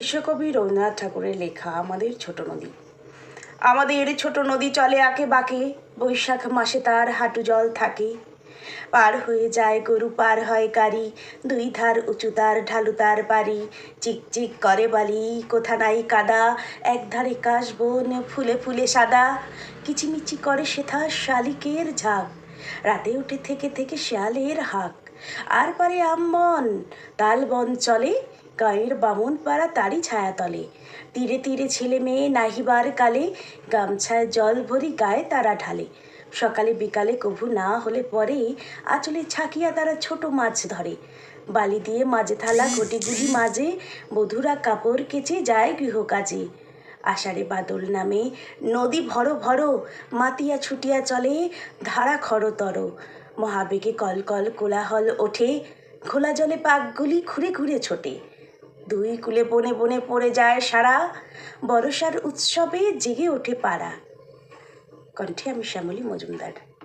বিশ্বকবি রবীন্দ্রনাথ ঠাকুরের লেখা আমাদের ছোট নদী। আমাদের ছোট নদী চলে আঁকে বাঁকে, বৈশাখ মাসে তার হাঁটু জল থাকে। পার হয়ে যায় গরু, পার হয় গাড়ি, দুই ধার উঁচু তার ঢালু তার বাড়ি। চিকচিক করে বালি, কোথা নাই কাদা, এক ধারে কাশ বন, ফুলে ফুলে সাদা। কিচিমিচি করে সেথা শালিকের ঝাঁক, রাতে উঠে থেকে থেকে শিয়ালের হাঁক। আর পারে আমন তাল বন চলে গাঁয়ের বামুন পাড়া তারই ছায়াতলে। তীরে তীরে ছেলে মেয়ে নাহিবার কালে গামছায় জল ভরি গায়ে তারা ঢালে। সকালে বিকালে কভু না হলে পরে আঁচলে ছাকিয়া তারা ছোট মাছ ধরে। বালি দিয়ে মাঝে থালা ঘটিগুলি মাঝে বধুরা কাপড় কেচে যায় গৃহকাজে। আষাঢ়ে বাদল নামে, নদী ভরো ভরো, মাতিয়া ছুটিয়া চলে ধারা খরতর। মহাবেগে কলকল কোলাহল ওঠে খোলা জলে পাকগুলি ঘুরে ঘুরে ছোটে। দুই কুলে বনে বনে পড়ে যায় সারা। বরসার উৎসবে জেগে ওঠে পাড়া। কণ্ঠে আমি শ্যামলী মজুমদার।